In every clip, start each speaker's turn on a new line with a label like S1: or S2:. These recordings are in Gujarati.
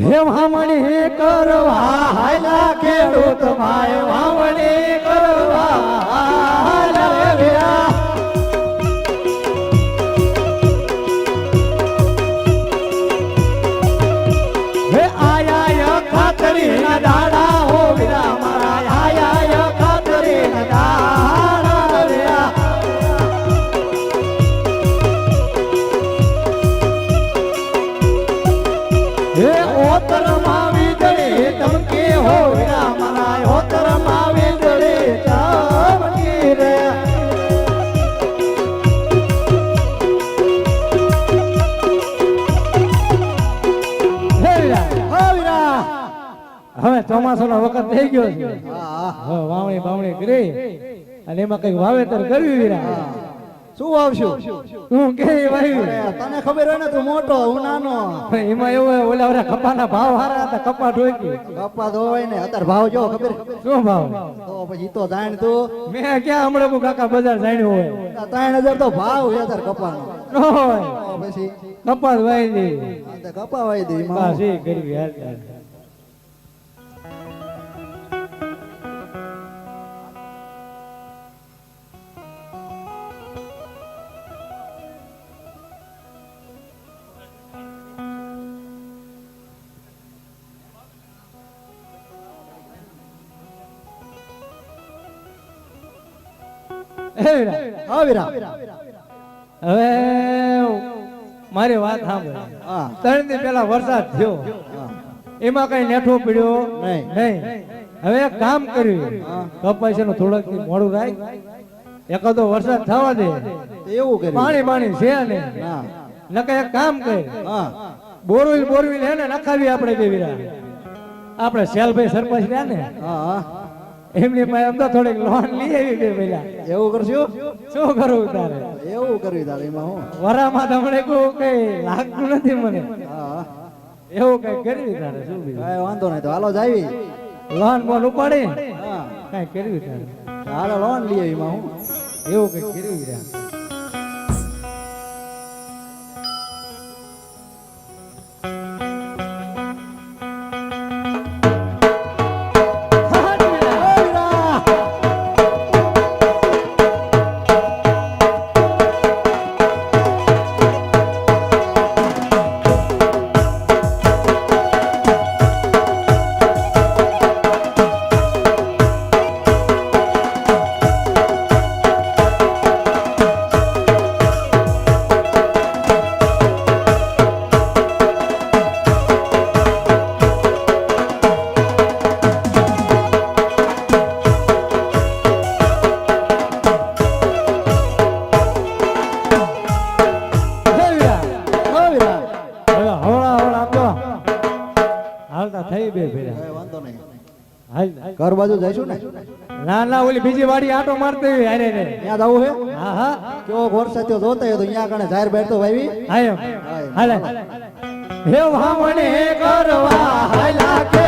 S1: હે વામણી કરવા હાલા ખેડૂત ભાઈ વામણી કરવા હવે ચોમાસાનો વખત થઈ ગયો છે. વાવણી બાવણી કરી અને એમાં કઈ વાવેતર કર્યું વીરા.
S2: શું વાવશું?
S1: હું કે વાવ્યું
S2: તને ખબર હોય ને તું મોટો હું નાનો.
S1: એમાં એવું હોય, ઓલા ઓલા કપાના ભાવ હારા હતા કપા ઢોકી
S2: કપા ધોવાય ને અત્યારે ભાવ જો ખબર?
S1: શું ભાવ?
S2: તો પછી તો જાણ તું.
S1: મેં ક્યાં હમણાં હું કાકા બજાર જાણ્યું હોય?
S2: ત્રણ હજાર તો ભાવ છે અત્યારે કપાનો. પછી?
S1: કપા વાઈ દે.
S2: કપા વાઈ દે
S1: બસ એ કરવી હાલ. હે વીરા,
S2: હા વીરા.
S1: હવે મારી વાત સાંભળ.
S2: હા.
S1: ત્રણ દિન પહેલા વરસાદ થયો. એમાં કઈ નેઠો પડ્યો?
S2: નહીં.
S1: નહીં. હવે એક કામ કર્યું. કપાસ એનું થોડોક મોડું રાખ એકાદો વરસાદ થવા દે.
S2: એવું કર્યું.
S1: પાણી પાણી છે ને. નકે એક કામ કરે.
S2: હા.
S1: બોરવેલ બોરવેલ હે ને નખાવી આપણે દેવીરા આપણે શેલભાઈ સરપંચ રહ્યા ને.
S2: હા હા.
S1: એમની પાસે અમદા થોડીક લોન લઈ આવી બે પેલા
S2: એવું કરશું?
S1: શું કરવું તારે?
S2: એવું કરવી તારે એમાં હું?
S1: વરામાં તમને કહું કઈ લાગતું નથી મને. એવું કઈ કરવી તારે શું બીજું?
S2: વાંધો નહીં તો હાલો જાવી.
S1: લોન બોન ઉપાડી. કઈ કરવી તારે?
S2: હાલો લોન લઈએ એમાં હું.
S1: એવું કઈ કરવી રહ્યા
S2: બાજુ જઈશું ને?
S1: ના ના ઓલી બીજી વાડી આટો મારતી હોય હારે રે.
S2: ત્યાં જવું હે?
S1: હા હા.
S2: કેવો વરસાદ થયો જોતા તો અહીંયા કણે જાહેર
S1: બેઠતો ભાઈ હાલે. હે વામણે કરવા હાલા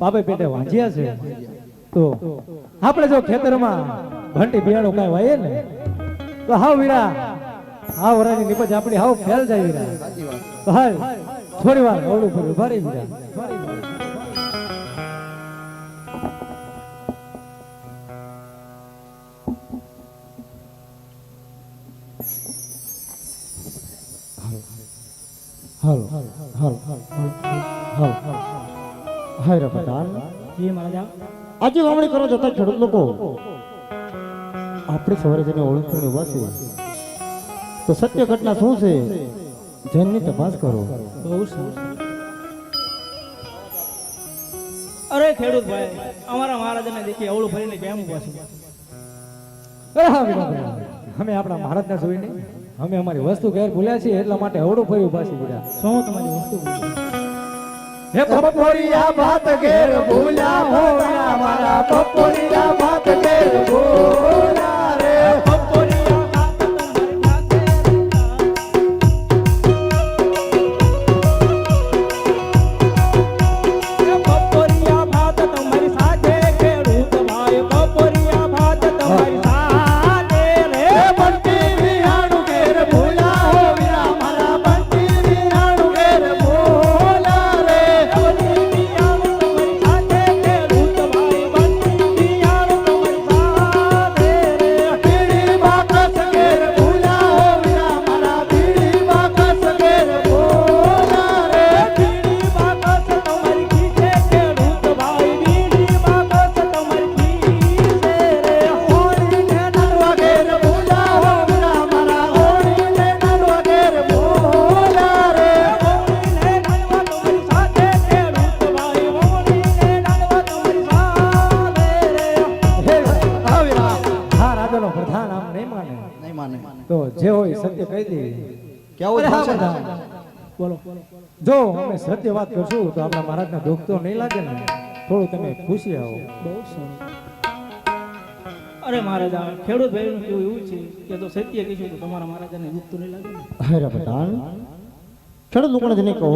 S1: બાપે પેટે વાંચ્યા છે. તો આપણે જો ખેતરમાં ઘંટી બિયાણું કાંઈ વાઈએ ને, તો હાવ વીરા હાવ વરાની નીપજ આપણી હાવ ફેલ જાય વીરા તો હાલ થોડી વાર ઓલું પર ઊભા રહી વીરા હાલ હાલ હાલ હાલ હાલ. હાય રે પટાલ જી મહારાજા આજે વાવણી કરો જતા ખેડૂત લોકો. આપણે સવારે જેને ઓળખીને ઊભા છે તો સત્ય ઘટના શું છે? જેની તપાસ કરો.
S3: અરે ખેડૂત ભાઈ અમારા મહારાજાને દેખી અવળું ફરીને કેમ
S1: ઊભા હા અમે આપણા મહારાજને જોઈને અમે અમારી વસ્તુ ઘેર ભૂલ્યા છીએ એટલા માટે હવડું ફર્યું ઊભા ગયા
S3: શું તમારી વસ્તુ?
S1: હે પપોરિયા ભાત ઘેર ભૂલા હો વિના મારા પપોરિયા ભાત ઘેર ભૂલ્યા
S2: કેવું થશે
S3: બોલો.
S1: જો અમે સત્ય વાત કરશું તો આપણા મહારાજને દુઃખ તો નહીં લાગે ને? થોડું તમે ખુશી આવો.
S3: બહુ સરસ. અરે મહારાજ ખેડૂત ભાઈનું કેવું એવું છે કે તો સત્ય કહીશું તો તમારા મહારાજાને દુઃખ તો નહીં લાગે ને?
S4: હાયરા પ્રધાન ખેડૂત લોકોને જેને કહો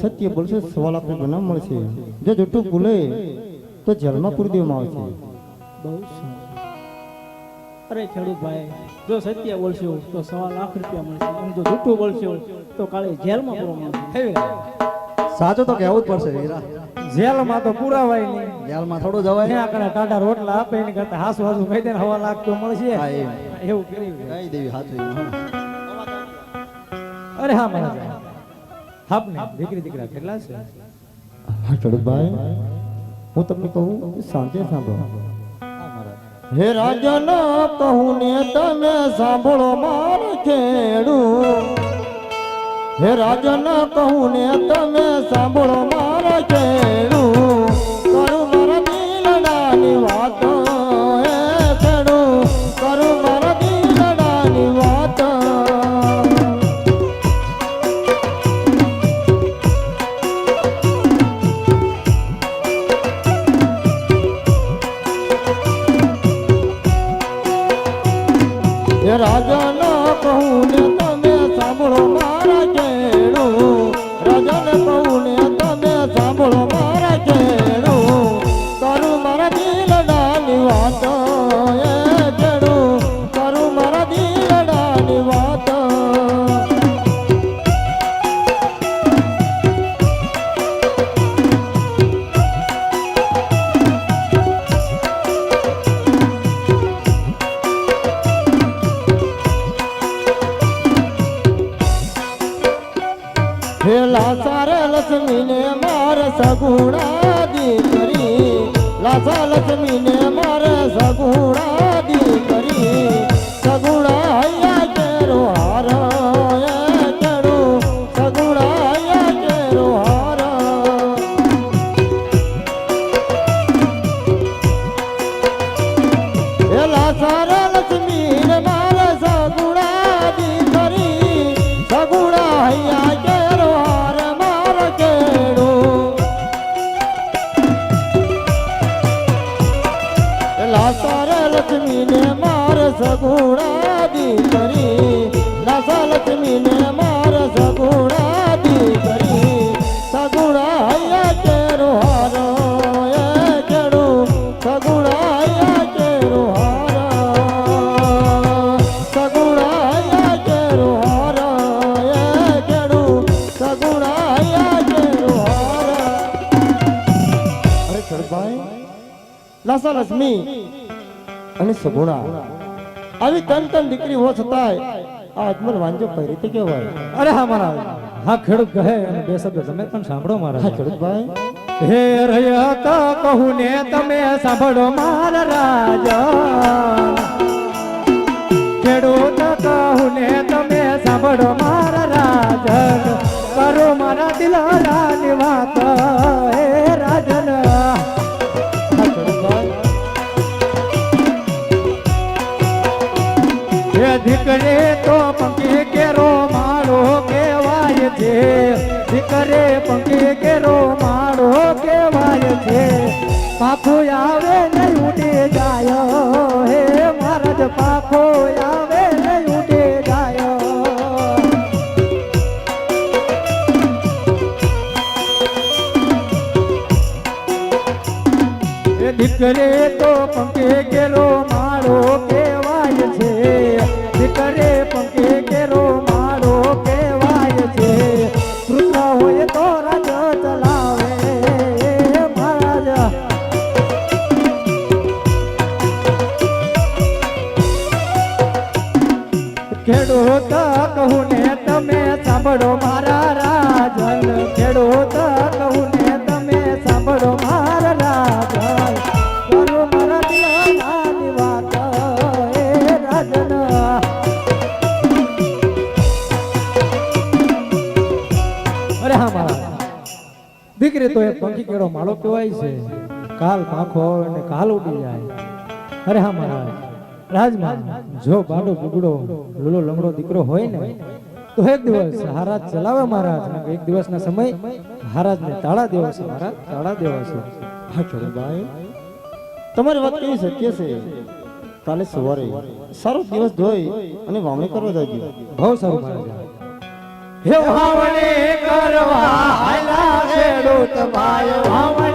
S4: સત્ય બોલશે સવા લાખ રૂપિયા મળશે. જો જુઠ્ઠું બોલે તો જેલમાં પૂરી દેવામાં આવશે
S3: બહુ સરસ. અરે ખેડૂત ભાઈ જો સત્ય બોલશો તો સવા લાખ રૂપિયા મળશે. એમ જો જૂઠું બોલશો તો કાલે જેલમાં
S1: પૂરો
S2: સાચું તો કહેવું જ પડશે વીરા.
S1: જેલમાં તો પુરાવાય નહીં.
S2: જેલમાં થોડું જવાય.
S1: ત્યાં આગળ ટાટા રોટલા આપે એની કરતા હાસુ હાસુ કહી દે ને હવા લાખ તો મળશે. એવું કરી
S2: કઈ દેવી સાચું હા.
S1: અરે હા મહારાજ. આપને દીકરી દીકરા કેટલા છે?
S4: હા ખેડૂતભાઈ હું તમને કહું શાંતિ સાંભળો. હે રાજન કહું ને તમે સાંભળો માર ખેડું. હે રાજન કહું ને તમે સાંભળો માર ખેડું. કરું મારા દિલડાની વાત એ સગુણા દીકરી લાસા લક્ષ્મી ને માર સગુણા દીકરી સગુણા હૈયા કેરો હાર એ કેડો સગુણા હૈયા કેરો હાર અને સગુણા. આવી તન તન દીકરી હો છતાંય આ અજમલ વાંજો કઈ રીતે કહેવાય?
S1: અરે હા મહારાજ હા ખેડૂત કહે અને બે શબ્દ તમે પણ સાંભળો
S4: હા
S1: ખેડૂત
S4: ભાઈ.
S1: હે રહ્યા કહું ને તમે સાંભળો મારા રાજા. ખેડૂત કહું ને તમે સાંભળો મારા રાજન કરો મારા દિલારાની વાત. હે રાજન. દીકરે તો પંખી કેરો માળો કેવાય છે. દીકરે પંખી કેરો માળો કેવાય છે. પાખો આવે નહીં ઉડે જાય. હે મહારાજ, પાખો આવે નહીં ઉડે જાય. દીકરે ખેડૂત કહું ને તમે સાંભળો મારા રાજન. ખેડૂત કહું ને તમે સાંભળો મારા રાજન. કરો મારા દિલાની વાત એ રાજન. અરે હા મારા દીકરી તો એક પંખી કેળો માળો કહેવાય છે. કાલ પાંખો આવે ને કાલ ઉડી જાય. અરે હા મહારાજ. રાજમાં જો બાડો બુગડો લૂલો લંગડો દીકરો હોય ને, તો એક દિવસ હારાજ ચલાવે મહારાજ. એક દિવસના સમય હારાજ ને તાળા દેવા છે, મહારાજ, તાળા દેવા છે.
S4: હા ખેડૂતભાઈ તમારી વાત કેવી સત્ય છે? કાલે સવારે સારો દિવસ ધોઈ અને વાવણી કરવા જાજો
S1: બહુ સારું, મહારાજ. હે વાવણી કરવા હાલા ખેડૂત ભાઈ, વાવણી